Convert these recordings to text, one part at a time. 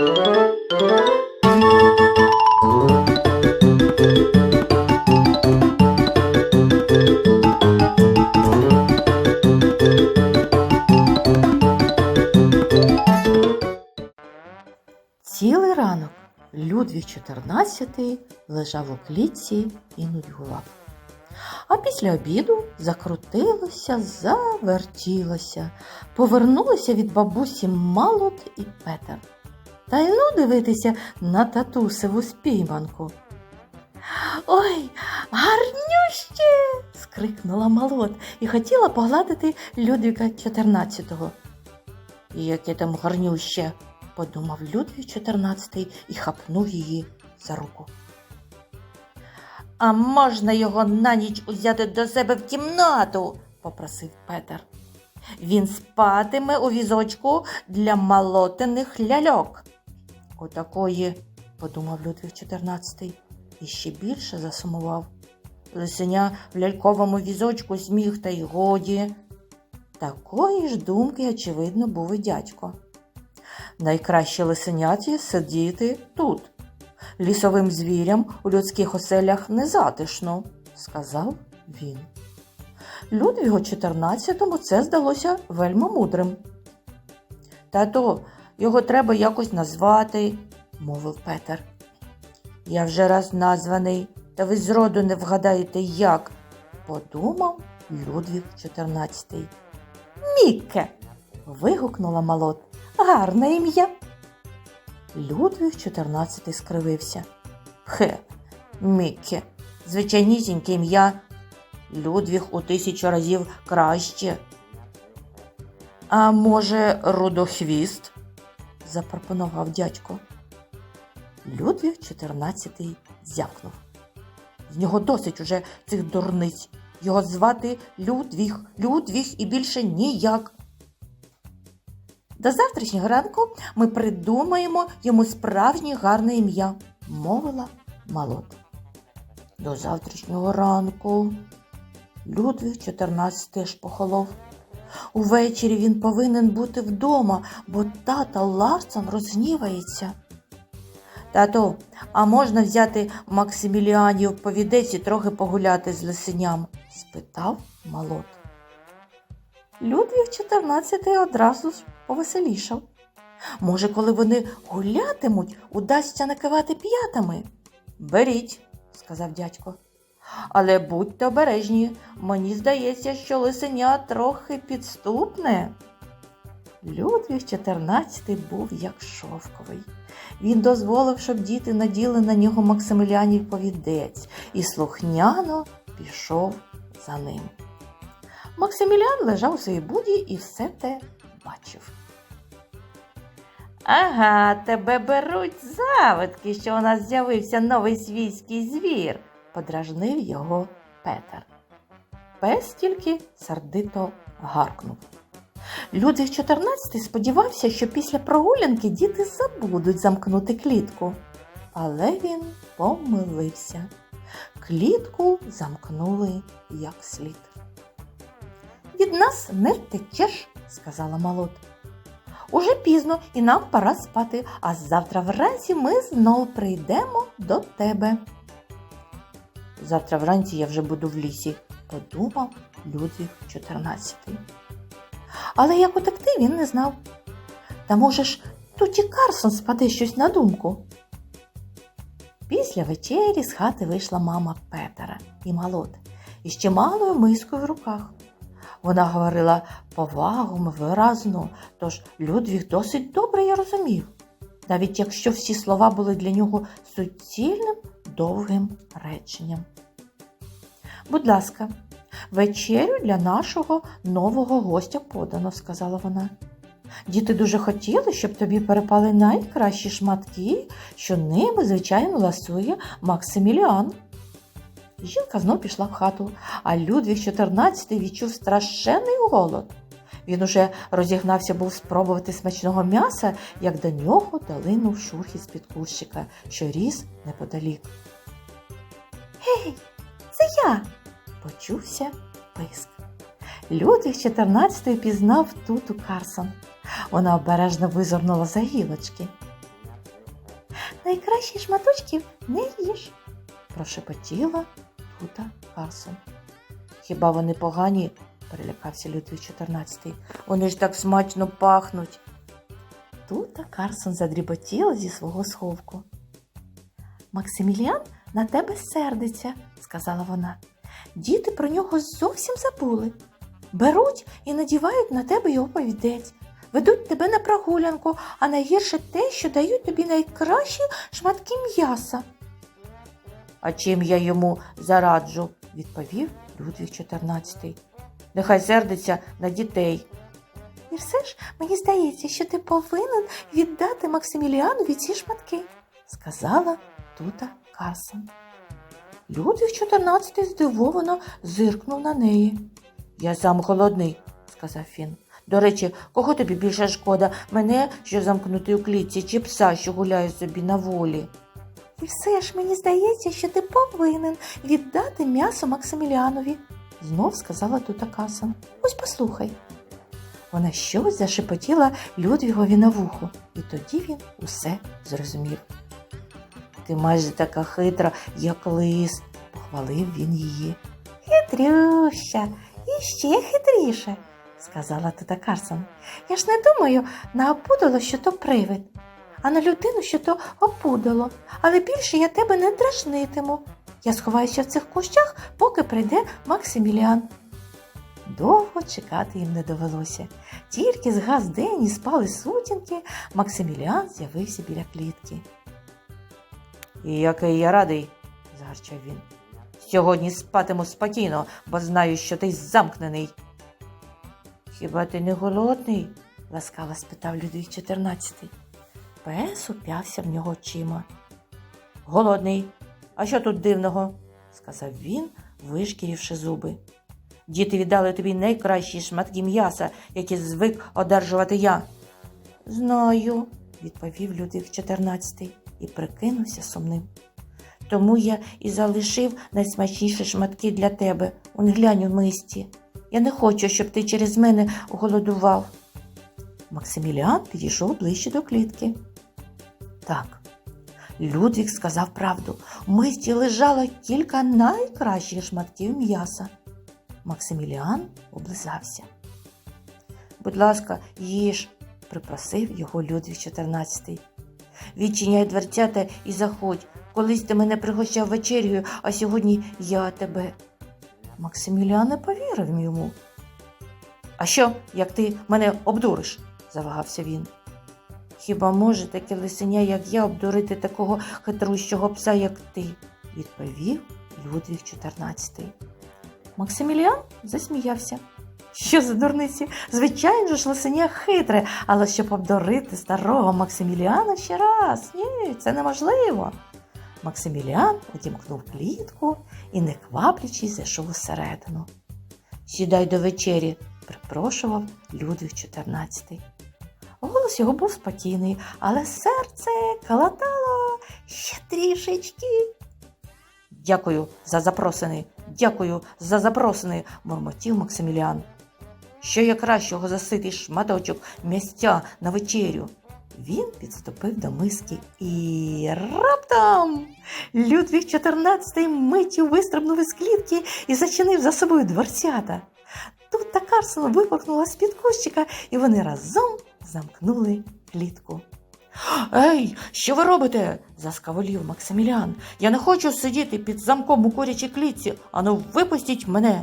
Цілий ранок Людвіг XIV лежав у клітці і нудьгував. А після обіду закрутилося, завертілося, повернулися від бабусі Малот і Петер. Та й ну дивитися на татусеву спійманку. Ой, гарнюще. скрикнула Малот і хотіла погладити Людвіга XIV. Яке там гарнюще, подумав Людвіг XIV і хапнув її за руку. А можна його на ніч узяти до себе в кімнату? попросив Петер. Він спатиме у візочку для малотених ляльок. Отакої, подумав Людвіг XIV і ще більше засумував. Лисеня в ляльковому візочку зміг та й годі. Такої ж думки, очевидно, був і дядько. Найкраще лисеняті сидіти тут. Лісовим звірям у людських оселях не затишно, сказав він. Людвігу XIV це здалося вельми мудрим. Тато, його треба якось назвати, мовив Петер. Я вже раз названий, та ви зроду не вгадаєте як, подумав Людвіг XIV. Мікке. вигукнула Малот. Гарне ім'я. Людвіг XIV скривився. Хе, Мікке, звичайнісіньке ім'я. Людвіг у тисячу разів краще. А може, рудохвіст? Запропонував дядько. Людвіг XIV зякнув. З нього досить уже цих дурниць. Його звати Людвіг, Людвіг і більше ніяк. До завтрашнього ранку ми придумаємо йому справжнє гарне ім'я, мовила Малот. До завтрашнього ранку. Людвіг XIV теж похолов. Увечері він повинен бути вдома, бо тата Ларсон розгнівається. Тато, а можна взяти Максиміліанів повідець і трохи погуляти з лисеням? спитав Малот. Людвіг XIV одразу ж повеселішав. Може, коли вони гулятимуть, удасться накивати п'ятами? Беріть, сказав дядько. Але будьте обережні, мені здається, що лисеня трохи підступне. Людвіг XIV був як шовковий. Він дозволив, щоб діти наділи на нього Максимилянів повідець і слухняно пішов за ним. Максимілян лежав у своїй буді і все те бачив. Ага, тебе беруть завидки, що у нас з'явився новий свійський звір, подражнив його Петер. Пес тільки сердито гаркнув. Людвіг XIV сподівався, що після прогулянки діти забудуть замкнути клітку. Але він помилився. Клітку замкнули як слід. Від нас не втечеш, сказала Малот. Уже пізно і нам пора спати, а завтра вранці ми знов прийдемо до тебе. Завтра вранці я вже буду в лісі, подумав Людвіг XIV. Але як утекти він не знав. Та може ж тут і Карсон спаде щось на думку. Після вечері з хати вийшла мама Петера і Малот із ще малою мискою в руках. Вона говорила повагом виразно, тож Людвіг досить добре її розумів, навіть якщо всі слова були для нього суцільним довгим реченням. Будь ласка, вечерю для нашого нового гостя подано, сказала вона. Діти дуже хотіли, щоб тобі перепали найкращі шматки, що ними, звичайно, ласує Максиміліан. Жінка знов пішла в хату, а Людвіг XIV відчув страшенний голод. Він уже розігнався був спробувати смачного м'яса, як до нього долинув шурхіт з-під кущика, що ріс неподалік. Гей, це я, почувся писк. Людвіг XIV пізнав туту Карсон. Вона обережно визирнула за гілочки. найкращих шматочків не їж, прошепотіла тута Карсон. Хіба вони погані? перелякався Людвig 14. Вони ж так смачно пахнуть. Тута Карсон задріботіла зі свого сховку. Максиміліан на тебе сердиться, сказала вона. Діти про нього зовсім забули. Беруть і надівають на тебе його повідець, ведуть тебе на прогулянку, а найгірше те, що дають тобі найкращі шматки м'яса. А чим я йому зараджу? відповів Людвig 14. Нехай сердиться на дітей. І все ж мені здається, що ти повинен віддати Максиміліанові ці шматки, сказала тута Карсон. Людвig 14 здивовано зиркнув на неї. Я сам холодний, сказав він. До речі, кого тобі більше шкода, мене, що замкнутий у клітці, чи пса, що гуляє собі на волі? І все ж мені здається, що ти повинен віддати м'ясо Максиміліанові, знов сказала тута Карсон. Ось послухай. Вона щось зашепотіла Людвігові на вухо, і тоді він усе зрозумів. Ти майже така хитра, як лис, похвалив він її. Хитрюща, і ще хитріше, сказала тута Карсон. Я ж не думаю на опудало, що то привид, а на людину, що то опудало. Але більше я тебе не дражнитиму. Я сховаюся в цих кущах, поки прийде Максиміліан. Довго чекати їм не довелося. Тільки згас день і спали сутінки, Максиміліан з'явився біля клітки. І який я радий, загарчав він. Сьогодні спатиму спокійно, бо знаю, що ти замкнений. Хіба ти не голодний? ласкаво спитав Людвig 14. Пес уп'явся в нього очима. Голодний. А що тут дивного? сказав він, вишкірівши зуби. Діти віддали тобі найкращі шматки м'яса, які звик одержувати я. Знаю, відповів Людвиг 14 і прикинувся сумним. Тому я і залишив найсмачніші шматки для тебе. Он глянь у мисті. Я не хочу, щоб ти через мене голодував. Максиміліан підійшов ближче до клітки. Так, Людвік сказав правду. В мисті лежало кілька найкращих шматків м'яса. Максиміліан облизався. Будь ласка, їж, припросив його Людвig 14. Відчиняй дверцята і заходь. Колись ти мене пригощав вечерю, а сьогодні я тебе. Максиміліан не повірив йому. А що, як ти мене обдуриш? завагався він. Хіба може таке лисеня, як я, обдурити такого хитрущого пса, як ти? відповів Людвig 14. Максиміліан засміявся. Що за дурниці? Звичайно ж, лисеня хитре, але щоб обдурити старого Максиміліана ще раз. Ні, це неможливо. Максиміліан одімкнув клітку і, не кваплячись, зайшов усередину. Сідай до вечері, припрошував Людвиг 14. Голос його був спокійний, але серце калатало ще трішечки. Дякую за запросини, дякую за запросини, мурмотів Максиміліан. Що є кращого за ситий шматочок м'ястя на вечерю? Він підступив до миски і раптом Людвиг 14 миттю вистрибнув із клітки і зачинив за собою дверцята. Тут та Карсон випорхнула з-під кущика, і вони разом замкнули клітку. Ей, що ви робите? заскаволів Максиміліан. Я не хочу сидіти під замком у курячій клітці, ану випустіть мене.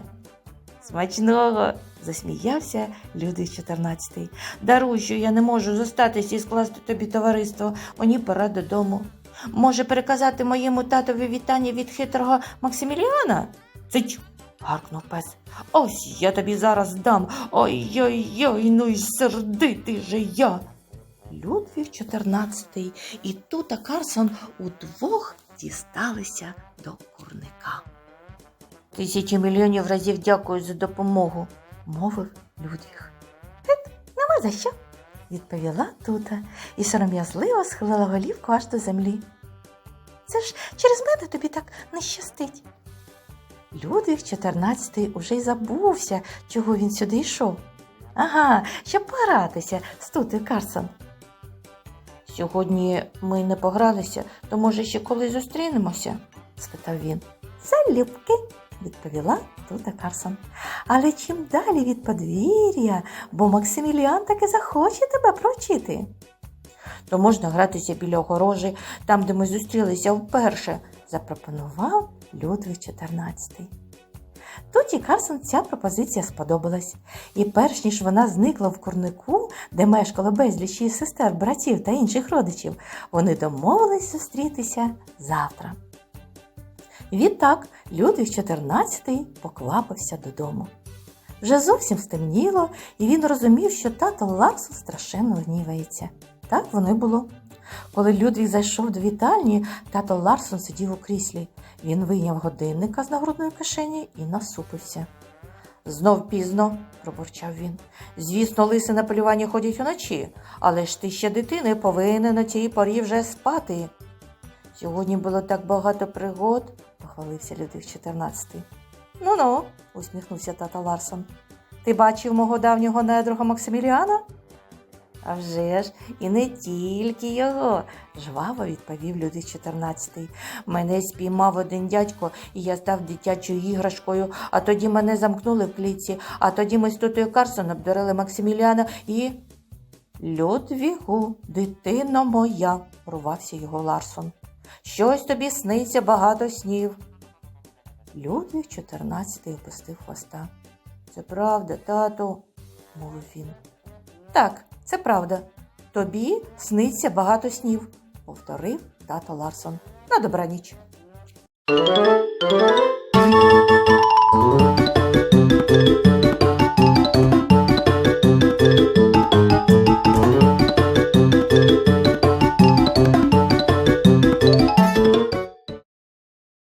Смачного, засміявся Людвиг 14. Даруй, що я не можу зостатись і скласти тобі товариство. Мені пора додому. Може, переказати моєму татові вітання від хитрого Максиміліана? Цить, гаркнув пес. Ось я тобі зараз дам. Ой-ой-ой, ну й сердитий же я. Людвиг 14 і Тута Карсон удвох дісталися до курника. Тисячі мільйонів разів дякую за допомогу, мовив Людвіг. Ет, нема за що, відповіла Тута і сором'язливо схилила голівку аж до землі. Це ж через мене тобі так не щастить. Людвиг 14 уже й забувся, чого він сюди йшов. Ага, щоб погратися з Тутою Карсон. Сьогодні ми не погралися, то може ще коли зустрінемося? спитав він. Залюбки, відповіла тута Карсон. Але чим далі від подвір'я, бо Максиміліан таки захоче тебе провчити. То можна гратися біля огорожі, там, де ми зустрілися вперше, запропонував Людвиг XIV. Туті Карсон ця пропозиція сподобалась, і перш ніж вона зникла в курнику, де мешкало безліч її сестер, братів та інших родичів, вони домовились зустрітися завтра. Відтак Людвиг XIV поквапився додому. Вже зовсім стемніло, і він розумів, що тато Ларсу страшенно гнівається. Так воно й було. Коли Людвіг зайшов до вітальні, тато Ларсон сидів у кріслі. Він вийняв годинника з нагрудної кишені і насупився. Знов пізно, пробурчав він. Звісно, лиси на полювання ходять уночі, але ж ти ще дитини повинен на цій порі вже спати. Сьогодні було так багато пригод, похвалився Людвиг XIV. Ну ну, усміхнувся тата Ларсон. Ти бачив мого давнього недруга Максиміліана? А вже ж, і не тільки його, жваво відповів Людвиг XIV. Мене спіймав один дядько, і я став дитячою іграшкою, а тоді мене замкнули в клітці, а тоді ми з тутою Карсон обдарили Максиміліана і. Людвігу, дитино моя, рвався його Ларсон. Щось тобі сниться багато снів. Людвіг чотирнадцятий опустив хвоста. Це правда, тату, мовив він. Так, це правда. Тобі сниться багато снів, повторив тато Ларсон. На добраніч.